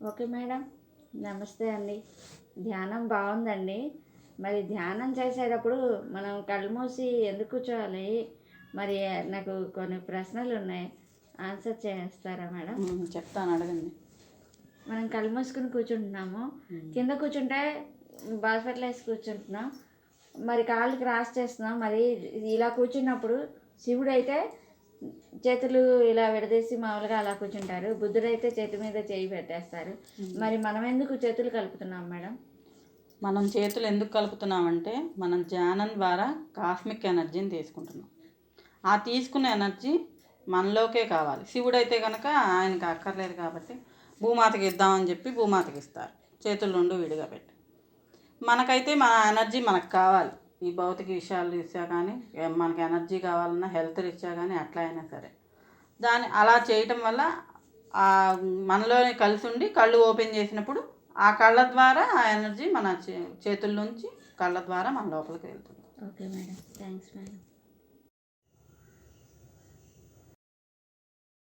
Okay madam. నమస్తే అండి. ధ్యానం బాగుందండి. మరి ధ్యానం చేసేటప్పుడు మనం కళ్ళు మూసి ఎందుకు కూర్చోవాలి? మరి నాకు కొన్ని ప్రశ్నలు ఉన్నాయి. ఆన్సర్ చేస్తారా మేడం? చెప్తాను అడగండి. మనం కళ్ళు మూసుకుని కూర్చుంటున్నాము. కింద కూర్చుంటే బాస్కెట్లో వేసి కూర్చుంటున్నాం. మరి కాళ్ళు క్రాస్ చేస్తున్నాం. మరి ఇలా కూర్చున్నప్పుడు శివుడు అయితే చేతులు ఇలా విడదీసి మామూలుగా అలా కూర్చుంటారు. బుద్ధుడు అయితే చేతి మీద చేయి పెట్టేస్తారు. మరి మనం ఎందుకు చేతులు కలుపుతున్నాం మేడం? మనం చేతులు ఎందుకు కలుపుతున్నామంటే మనం ధ్యానం ద్వారా కాస్మిక్ ఎనర్జీని తీసుకుంటున్నాం. ఆ తీసుకున్న ఎనర్జీ మనలోకే కావాలి. శివుడైతే కనుక ఆయనకి అక్కర్లేదు కాబట్టి భూమాతకి ఇద్దామని చెప్పి భూమాతకి ఇస్తారు. చేతులు రెండు విడిగా పెట్టి. మనకైతే మన ఎనర్జీ మనకు కావాలి. ఈ భౌతిక విషయాలు ఇచ్చా కానీ మనకి ఎనర్జీ కావాలన్నా హెల్త్ ఇచ్చా కానీ అట్లా అయినా సరే. దాన్ని అలా చేయటం వల్ల ఆ మనలోనే కలిసి ఉండి కళ్ళు ఓపెన్ చేసినప్పుడు ఆ కళ్ళ ద్వారా ఆ ఎనర్జీ మన చే చేతుల నుంచి కళ్ళ ద్వారా మన లోపలికి వెళ్తుంది. Okay madam. Thanks madam.